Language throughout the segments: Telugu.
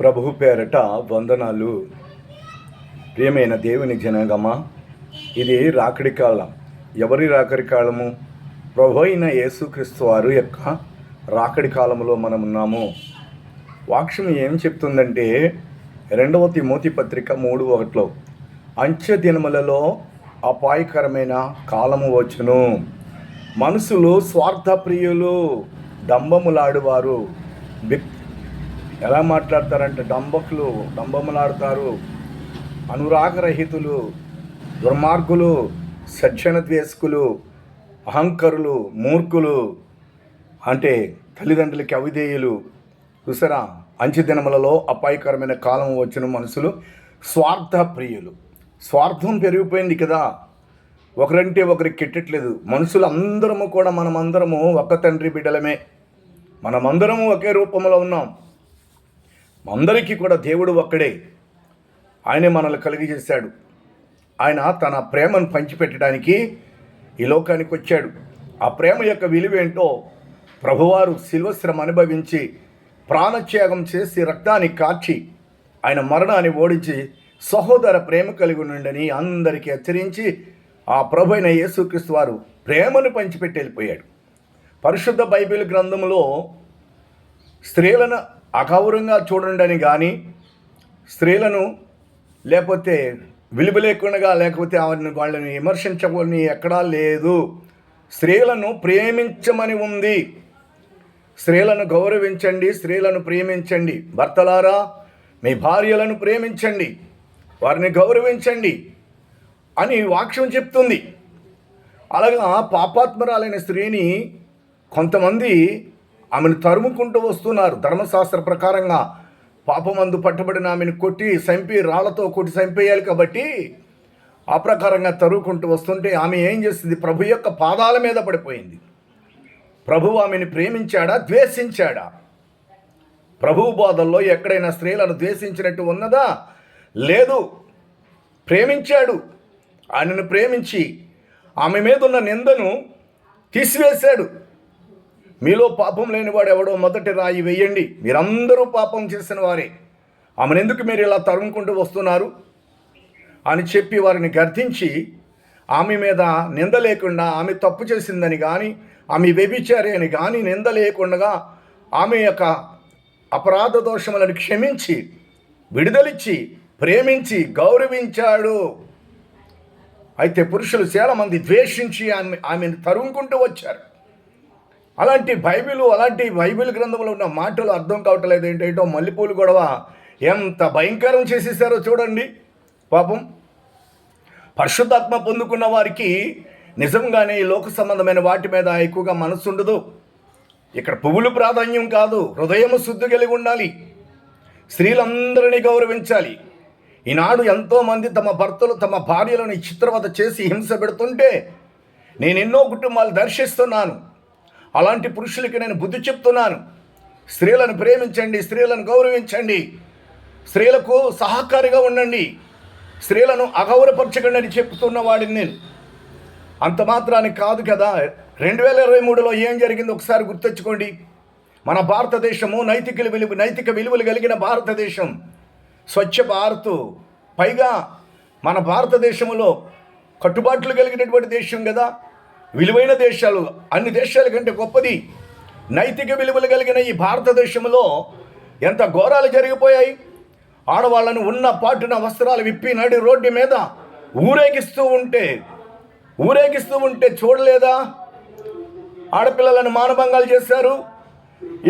ప్రభు పేరట వందనాలు. ప్రియమైన దేవుని జనగమా ఇది రాకడి కాలం. ఎవరి రాకడి కాలము? ప్రభు అయిన యేసుక్రీస్తు వారు యొక్క రాకడి కాలంలో మనం ఉన్నాము. వాక్యం ఏం చెప్తుందంటే రెండవ తిమోతి పత్రిక మూడు ఒకటిలో అంచె దినములలో అపాయకరమైన కాలము వచ్చును. మనుషులు స్వార్థప్రియులు డంబములాడువారు బిక్ ఎలా మాట్లాడతారంటే డంబకులు డంబములాడతారు. అనురాగరహితులు దుర్మార్గులు సజ్జన ద్వేషకులు అహంకరులు మూర్ఖులు అంటే తల్లిదండ్రులకి అవిధేయులు. చూసారా? అంచె దినములలో అపాయకరమైన కాలం వచ్చిన మనుషులు స్వార్థ ప్రియులు స్వార్థం పెరిగిపోయింది కదా. ఒకరంటే ఒకరికి కెట్టట్లేదు. మనుషులు అందరము కూడా మనమందరము ఒక్క తండ్రి బిడ్డలమే. మనమందరము ఒకే రూపంలో ఉన్నాం. అందరికీ కూడా దేవుడు ఒక్కడే. ఆయనే మనల్ని కలిగజేశాడు. ఆయన తన ప్రేమను పంచిపెట్టడానికి ఈ లోకానికి వచ్చాడు. ఆ ప్రేమ యొక్క విలువేంటో ప్రభువారు శిల్వశ్రమ అనుభవించి ప్రాణత్యాగం చేసి రక్తాన్ని కార్చి ఆయన మరణాన్ని ఓడించి సహోదర ప్రేమ కలిగి ఉండండి అందరికీ హెచ్చరించి ఆ ప్రభు అయిన యేసుక్రీస్తు వారు ప్రేమను పంచిపెట్టి వెళ్ళిపోయాడు. పరిశుద్ధ బైబిల్ గ్రంథంలో స్త్రీలను అగౌరవంగా చూడండి కానీ స్త్రీలను లేకపోతే విలువ లేకుండా లేకపోతే ఆమెను వాళ్ళని విమర్శించకొని ఎక్కడా లేదు. స్త్రీలను ప్రేమించమని ఉంది. స్త్రీలను గౌరవించండి స్త్రీలను ప్రేమించండి. భర్తలారా మీ భార్యలను ప్రేమించండి వారిని గౌరవించండి అని వాక్యం చెప్తుంది. అలాగా పాపాత్మరాలైన స్త్రీని కొంతమంది ఆమెను తరుముకుంటూ వస్తున్నారు. ధర్మశాస్త్ర ప్రకారంగా పాపమందు పట్టబడిన ఆమెను కొట్టి చంపి రాళ్ళతో కొట్టి చంపేయాలి కాబట్టి ఆ ప్రకారంగా తరుముకుంటూ వస్తుంటే ఆమె ఏం చేస్తుంది ప్రభు యొక్క పాదాల మీద పడిపోయింది. ప్రభు ఆమెను ప్రేమించాడా? ద్వేషించాడా? ప్రభువు బోధల్లో ఎక్కడైనా స్త్రీలను ద్వేషించినట్టు ఉన్నదా? లేదు. ప్రేమించాడు. ఆయనను ప్రేమించి ఆమె మీద ఉన్న నిందను తీసివేశాడు. మీలో పాపం లేనివాడు ఎవడో మొదటి రాయి వేయండి. మీరందరూ పాపం చేసిన వారే. ఆమెను ఎందుకు మీరు ఇలా తరుముకుంటూ వస్తున్నారు? అని చెప్పి వారిని గర్తించి ఆమె మీద నింద లేకుండా ఆమె తప్పు చేసిందని కానీ ఆమె వ్యభిచారి అని కానీ నింద లేకుండా ఆమె యొక్క అపరాధ దోషములను క్షమించి విడుదలిచ్చి ప్రేమించి గౌరవించాడు. అయితే పురుషులు చాలా మంది ద్వేషించి ఆమె ఆమెను తరుముకుంటూ వచ్చారు. అలాంటి బైబిల్ అలాంటి బైబిల్ గ్రంథంలో ఉన్న మాటలు అర్థం కావట్లేదు. ఏంటంటో మల్లెపూలు గొడవ. ఎంత భయంకరం చేసేసారో చూడండి. పాపం. పరిశుద్ధాత్మ పొందుకున్న వారికి నిజంగానే ఈ లోక సంబంధమైన వాటి మీద ఎక్కువగా మనసు ఉండదు. ఇక్కడ పువ్వులు ప్రాధాన్యం కాదు. హృదయము శుద్ధి కలిగి ఉండాలి. స్త్రీలందరినీ గౌరవించాలి. ఈనాడు ఎంతోమంది తమ భర్తలు తమ భార్యలను చిత్రవత చేసి హింస పెడుతుంటే నేను ఎన్నో కుటుంబాలు దర్శిస్తున్నాను. అలాంటి పురుషులకి నేను బుద్ధి చెప్తున్నాను. స్త్రీలను ప్రేమించండి స్త్రీలను గౌరవించండి. స్త్రీలకు సహకారిగా ఉండండి. స్త్రీలను అగౌరపరచకండి అని చెప్తున్న వాడిని నేను. అంత మాత్రానికి కాదు కదా. రెండు వేల ఇరవై మూడులో ఏం జరిగిందో ఒకసారి గుర్తెచ్చుకోండి. మన భారతదేశము నైతిక విలువ నైతిక విలువలు కలిగిన భారతదేశం. స్వచ్ఛ భారత్. పైగా మన భారతదేశంలో కట్టుబాట్లు కలిగినటువంటి దేశం కదా. విలువైన దేశాలు అన్ని దేశాల కంటే గొప్పది నైతిక విలువలు కలిగిన ఈ భారతదేశంలో ఎంత ఘోరాలు జరిగిపోయాయి. ఆడవాళ్ళను ఉన్న పాటున వస్త్రాలు విప్పి నడి రోడ్డు మీద ఊరేగిస్తూ ఉంటే ఊరేగిస్తూ ఉంటే చూడలేదా? ఆడపిల్లలను మానభంగాలు చేశారు.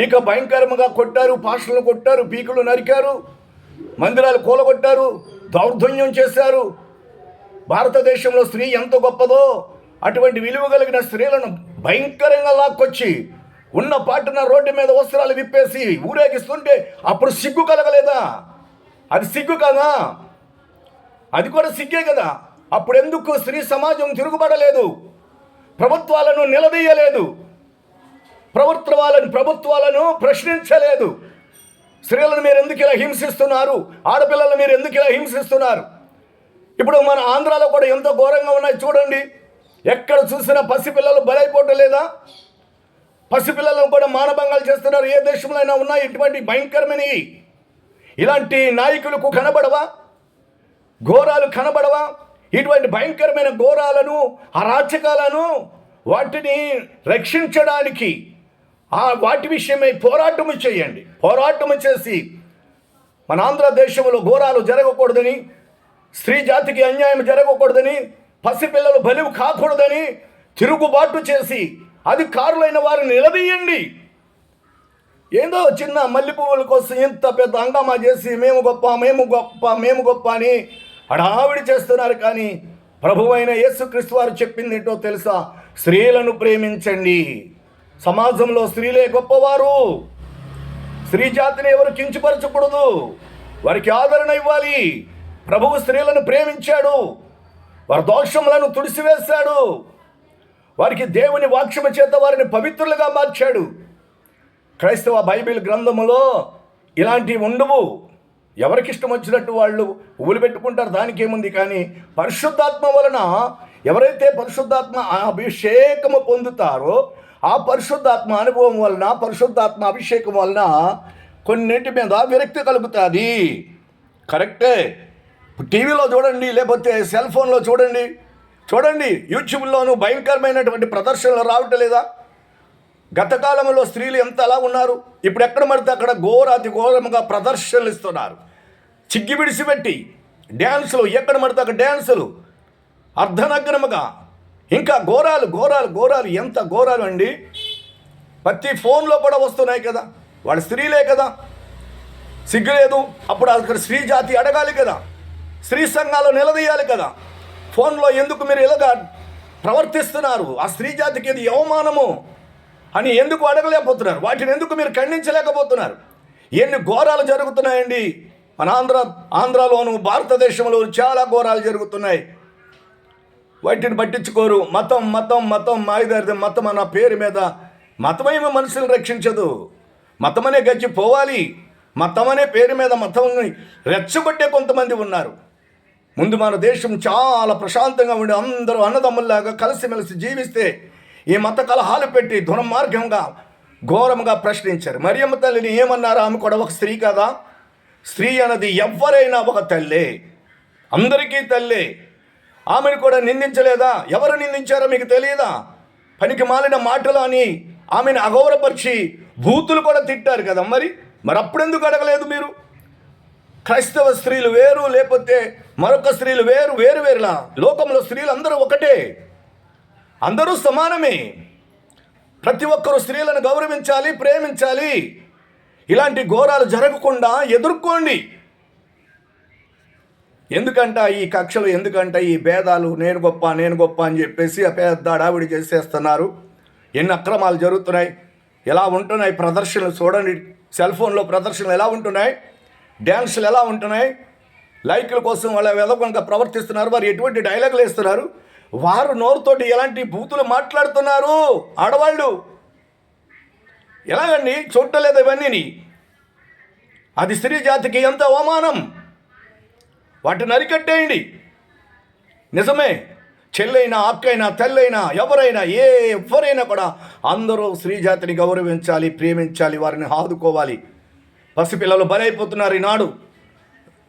ఇక భయంకరంగా కొట్టారు పాషలను కొట్టారు పీకులు నరికారు మందిరాలు కూలగొట్టారు దౌర్ధన్యం చేశారు. భారతదేశంలో స్త్రీ ఎంత గొప్పదో అటువంటి విలువ కలిగిన స్త్రీలను భయంకరంగా లాక్కొచ్చి ఉన్న పాటున రోడ్డు మీద వస్త్రాలు విప్పేసి ఊరేగిస్తుంటే అప్పుడు సిగ్గు కలగలేదా? అది సిగ్గు కదా? అది కూడా సిగ్గే కదా. అప్పుడు ఎందుకు స్త్రీ సమాజం తిరుగుబడలేదు? ప్రభుత్వాలను నిలదీయలేదు? ప్రభుత్వాలను ప్రభుత్వాలను ప్రశ్నించలేదు? స్త్రీలను మీరు ఎందుకు ఇలా హింసిస్తున్నారు? ఆడపిల్లలను మీరు ఎందుకు ఇలా హింసిస్తున్నారు? ఇప్పుడు మన ఆంధ్రాలో కూడా ఎంతో ఘోరంగా ఉన్నాయి చూడండి. ఎక్కడ చూసినా పసిపిల్లలు బలైపోవటం లేదా పసిపిల్లలను కూడా మానభంగాలు చేస్తున్నారు. ఏ దేశంలో అయినా ఉన్నా ఇటువంటి భయంకరమైనవి ఇలాంటి నాయకులకు కనబడవా? ఘోరాలు కనబడవా? ఇటువంటి భయంకరమైన ఘోరాలను అరాచకాలను వాటిని రక్షించడానికి ఆ వాటి విషయమై పోరాటము చేయండి. పోరాటము చేసి మన ఆంధ్రదేశంలో ఘోరాలు జరగకూడదని స్త్రీ జాతికి అన్యాయం జరగకూడదని పసిపిల్లలు బలివు కాకూడదని తిరుగుబాటు చేసి అధికారులైన వారిని నిలదీయండి. ఏందో చిన్న మల్లె పువ్వుల కోసం ఇంత పెద్ద హంగామా చేసి మేము గొప్ప మేము గొప్ప మేము గొప్ప అని హడావిడి చేస్తున్నారు కానీ ప్రభువైన యేసుక్రీస్తు వారు చెప్పింది ఏంటో తెలుసా? స్త్రీలను ప్రేమించండి. సమాజంలో స్త్రీలే గొప్పవారు. స్త్రీ జాతిని ఎవరు కించపరచకూడదు. వారికి ఆదరణ ఇవ్వాలి. ప్రభువు స్త్రీలను ప్రేమించాడు. వారి దోషములను తుడిసివేశాడు. వారికి దేవుని వాక్షమ చేత వారిని పవిత్రులుగా మార్చాడు. క్రైస్తవ బైబిల్ గ్రంథములో ఇలాంటివి ఉండవు. ఎవరికి ఇష్టం వచ్చినట్టు వాళ్ళు పువ్వులు పెట్టుకుంటారు దానికి ఏముంది కానీ పరిశుద్ధాత్మ వలన ఎవరైతే పరిశుద్ధాత్మ అభిషేకము పొందుతారో ఆ పరిశుద్ధాత్మ అనుభవం వలన పరిశుద్ధాత్మ అభిషేకం వలన కొన్నింటి మీద విరక్తి కలుగుతుంది. కరెక్టే? టీవీలో చూడండి లేకపోతే సెల్ ఫోన్లో చూడండి. చూడండి యూట్యూబ్లోనూ భయంకరమైనటువంటి ప్రదర్శనలు రావటం లేదా గత కాలంలో స్త్రీలు ఎంత అలా ఉన్నారు? ఇప్పుడు ఎక్కడ పడితే అక్కడ ఘోరాతి ఘోరముగా ప్రదర్శనలు ఇస్తున్నారు. చిగ్గి విడిచిపెట్టి డ్యాన్సులు ఎక్కడ పడితే అక్కడ డ్యాన్సులు. అర్ధనగ్నముగా ఇంకా ఘోరాలు ఘోరాలు ఘోరాలు ఎంత ఘోరాలు అండి. ప్రతి ఫోన్లో కూడా వస్తున్నాయి కదా. వాళ్ళ స్త్రీలే కదా. సిగ్గులేదు అప్పుడు అక్కడ స్త్రీ జాతి అడగాలి కదా. స్త్రీ సంఘాలు నిలదీయాలి కదా. ఫోన్లో ఎందుకు మీరు ఇలాగా ప్రవర్తిస్తున్నారు? ఆ స్త్రీ జాతికి ఇది అవమానము అని ఎందుకు అడగలేకపోతున్నారు? వాటిని ఎందుకు మీరు ఖండించలేకపోతున్నారు? ఎన్ని ఘోరాలు జరుగుతున్నాయండి? మన ఆంధ్ర ఆంధ్రలోను భారతదేశంలో చాలా ఘోరాలు జరుగుతున్నాయి. వాటిని పట్టించుకోరు. మతం మతం మతం మాయదారి మతం అన్న పేరు మీద మతమేమి మనుషులను రక్షించదు. మతమనే గచ్చిపోవాలి. మతమనే మతం అనే పేరు మీద మతం రెచ్చగొట్టే కొంతమంది ఉన్నారు. ముందు మన దేశం చాలా ప్రశాంతంగా ఉండి అందరూ అన్నదమ్ముల్లాగా కలిసిమెలిసి జీవిస్తే ఈ మత కలహాలు పెట్టి దుర్మార్గంగా ఘోరంగా ప్రశ్నించారు. మరియమ్మ తల్లిని ఏమన్నారు? ఆమె కూడా ఒక స్త్రీ కదా. స్త్రీ అన్నది ఎవరైనా ఒక తల్లే. అందరికీ తల్లే. ఆమెను కూడా నిందించలేదా? ఎవరు నిందించారో మీకు తెలియదా? పనికి మాలిన మాటలు అని ఆమెను అగౌరపరిచి బూతులు కూడా తిట్టారు కదా మరి? మరి అప్పుడెందుకు అడగలేదు మీరు? క్రైస్తవ స్త్రీలు వేరు లేకపోతే మరొక స్త్రీలు వేరు వేరు వేరులా? లోకంలో స్త్రీలు అందరూ ఒకటే. అందరూ సమానమే. ప్రతి ఒక్కరూ స్త్రీలను గౌరవించాలి ప్రేమించాలి. ఇలాంటి ఘోరాలు జరగకుండా ఎదుర్కోండి. ఎందుకంట ఈ కక్షలు ఎందుకంట ఈ భేదాలు? నేను గొప్ప నేను గొప్ప అని చెప్పేసి ఆ పెద్ద అడావిడి చేసేస్తున్నారు. ఎన్ని అక్రమాలు జరుగుతున్నాయి? ఎలా ఉంటున్నాయి? ప్రదర్శనలు చూడండి. సెల్ ఫోన్లో ప్రదర్శనలు ఎలా ఉంటున్నాయి? డ్యాన్సులు ఎలా ఉంటున్నాయి? లైక్ల కోసం వాళ్ళ వెదకుండా ప్రవర్తిస్తున్నారు వారు ఎటువంటి డైలాగులు వేస్తున్నారు? వారు నోరుతోటి ఎలాంటి బూతులు మాట్లాడుతున్నారు? ఆడవాళ్ళు. ఎలాగండి? చూడలేదు ఇవన్నీ అది స్త్రీ జాతికి ఎంత అవమానం? వాటిని అరికట్టేయండి నిజమే. చెల్లైనా అక్కైనా తెల్లైనా ఎవరైనా ఏ ఎవరైనా కూడా అందరూ స్త్రీ జాతిని గౌరవించాలి ప్రేమించాలి వారిని ఆదుకోవాలి. పసిపిల్లలు బలైపోతున్నారు ఈనాడు.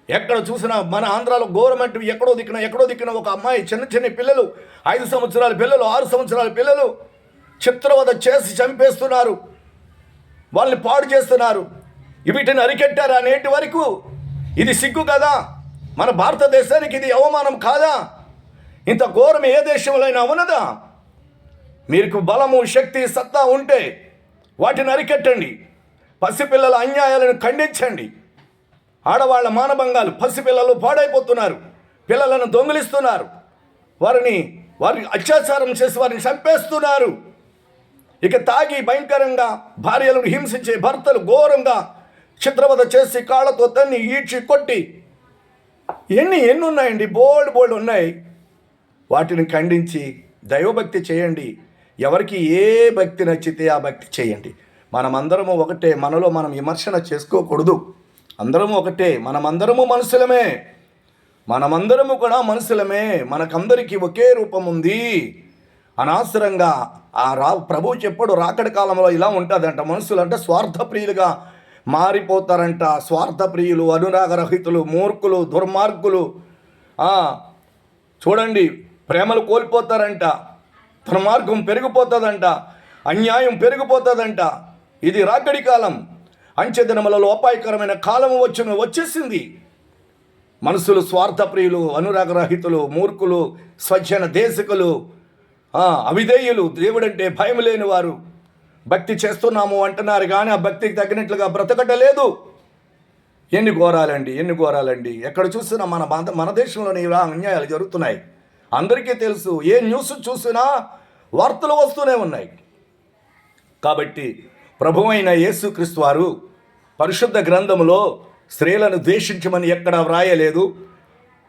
ఎక్కడ చూసినా మన ఆంధ్రాలో గవర్నమెంట్ ఎక్కడో దిక్కున ఎక్కడో దిక్కున ఒక అమ్మాయి చిన్న చిన్న పిల్లలు ఐదు సంవత్సరాల పిల్లలు ఆరు సంవత్సరాల పిల్లలు చిత్రవద చేసి చంపేస్తున్నారు. వాళ్ళని పాడు చేస్తున్నారు. వీటిని అరికెట్టారు అనేటి వరకు? ఇది సిగ్గు కదా? మన భారతదేశానికి ఇది అవమానం కాదా? ఇంత ఘోరం ఏ దేశంలో అయినా ఉన్నదా? మీకు బలము శక్తి సత్తా ఉంటే వాటిని అరికెట్టండి. పసిపిల్లల అన్యాయాలను ఖండించండి. ఆడవాళ్ళ మానభంగాలు పసిపిల్లలు పాడైపోతున్నారు. పిల్లలను దొంగిలిస్తున్నారు. వారిని వారిని అత్యాచారం చేసి వారిని చంపేస్తున్నారు. ఇక తాగి భయంకరంగా భార్యలను హింసించే భర్తలు ఘోరంగా చిత్రవద చేసి కాళ్ళతో తన్ని ఈడ్చి కొట్టి ఎన్ని ఎన్ని ఉన్నాయండి బోల్డ్ బోల్డ్ ఉన్నాయి. వాటిని ఖండించి దైవభక్తి చేయండి. ఎవరికి ఏ భక్తి నచ్చితే ఆ భక్తి చేయండి. మనమందరము ఒకటే మనలో మనం విమర్శన చేసుకోకూడదు. అందరము ఒకటే మనమందరము మనుషులమే. మనమందరము కూడా మనుషులమే. మనకందరికీ ఒకే రూపం ఉంది. అనవసరంగా ఆ రా ప్రభు చెప్పడు రాకడి కాలంలో ఇలా ఉంటుందంట. మనుషులు అంటే స్వార్థప్రియులుగా మారిపోతారంట. స్వార్థప్రియులు అనురాగరహితులు మూర్ఖులు దుర్మార్గులు. చూడండి ప్రేమలు కోల్పోతారంట. దుర్మార్గం పెరిగిపోతుందంట. అన్యాయం పెరిగిపోతుందంట. ఇది రాకడి కాలం. అంచె దినములలో అపాయకరమైన కాలం వచ్చును వచ్చేసింది. మనసులు స్వార్థప్రియులు అనురాగరహితులు మూర్ఖులు స్వచ్ఛన దేశకులు అవిధేయులు. దేవుడంటే భయం లేని వారు భక్తి చేస్తున్నాము అంటున్నారు కానీ ఆ భక్తికి తగినట్లుగా బ్రతకటలేదు. ఎన్ని ఘోరాలండి ఎన్ని ఘోరాలండి. ఎక్కడ చూసినా మన మన మన దేశంలోనే ఇలా అన్యాయాలు జరుగుతున్నాయి. అందరికీ తెలుసు ఏ న్యూస్ చూసినా వార్తలు వస్తూనే ఉన్నాయి. కాబట్టి ప్రభువైన యేసుక్రీస్తు వారు పరిశుద్ధ గ్రంథములో స్త్రీలను ద్వేషించమని ఎక్కడా వ్రాయలేదు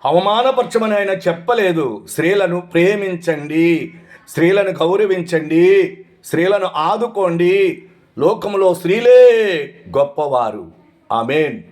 అవమానపరచమని ఆయన చెప్పలేదు. స్త్రీలను ప్రేమించండి స్త్రీలను గౌరవించండి స్త్రీలను ఆదుకోండి. లోకములో స్త్రీలే గొప్పవారు. ఆమెన్.